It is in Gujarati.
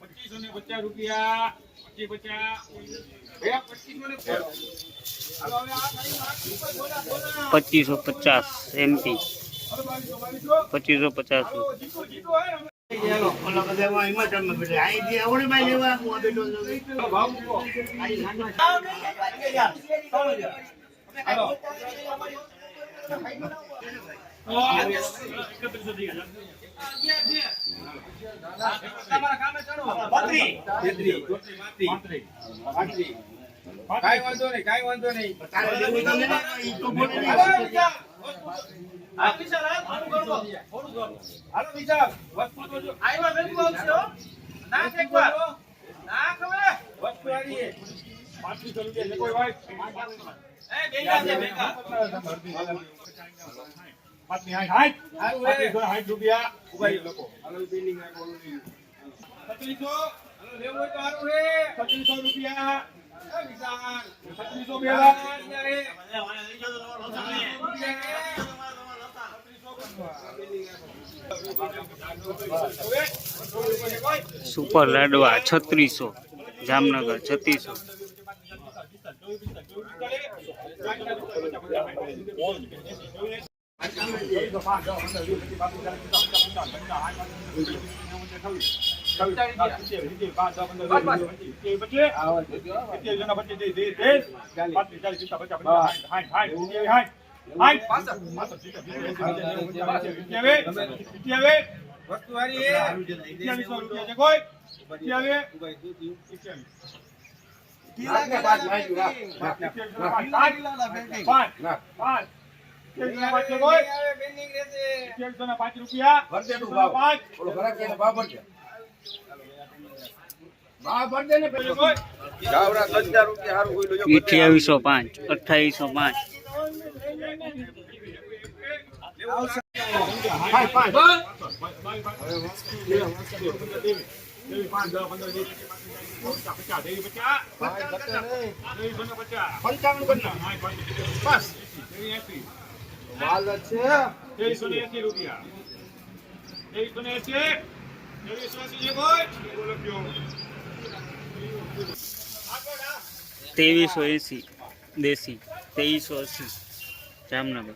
પચીસ ને પચાસ રૂપિયા પચીસ પચાસ પચીસો પચાસ રૂપિયા પચીસ પચાસ તમારા કામે પચાસ એકત્રીસો થઈ ગયા કાંઈ વાંધો નહીં કાંઈ વાંધો નહીં. હાલો વિશાલ વસ્તુ તો જો વસ્તુ આવી છે. રૂપિયા કોઈ ભાઈ હાઈટ રૂપિયા લોકો હાલો, બિલ્ડિંગ આ બોલું લેવું હોય તો સારું રે પચીસો રૂપિયા. સુપર લાડવા છત્રીસો જામનગર છત્રીસો. વસ્તુ હારી હે. કોઈ પાંચ અઠ્યાવીસો પાંચ રૂપિયા પાંચ કોઈ અઠ્યાવીસો પાંચ અઠ્યાવીસો પાંચ. ત્રેવીસો એસી દેશી ત્રેવીસો અસી જામનગર.